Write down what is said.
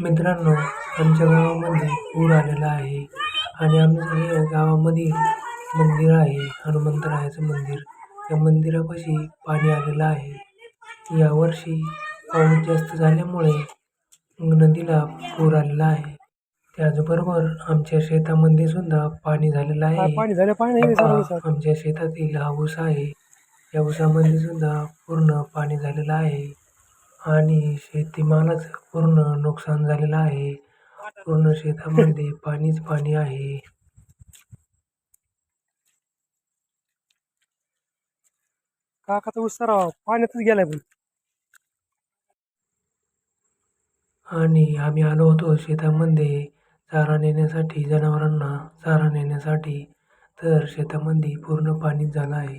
मित्रांनो आमच्या गावामध्ये पूर आलेला आहे आणि आमच्या हे गावामध्ये मंदिर आहे हनुमंतरायाचं मंदिर. त्या मंदिरापाशी पाणी आलेलं आहे. यावर्षी पाऊस जास्त झाल्यामुळे नदीला पूर आलेला आहे. त्याचबरोबर आमच्या शेतामध्ये सुद्धा पाणी झालेलं आहे. आमच्या शेतातील हा ऊस आहे. या ऊसामध्ये सुद्धा पूर्ण पाणी झालेलं आहे. आणि शेतीमालाचं पूर्ण नुकसान झालेलं आहे. पूर्ण शेतामध्ये पाणीच पाणी आहे. काकाचा उत्साह पाण्यातच गेलाय पण. आणि आम्ही आलो होतो शेतामध्ये चारा नेण्यासाठी जनावरांना चारा नेण्यासाठी. तर शेतामध्ये पूर्ण पाणी झालं आहे.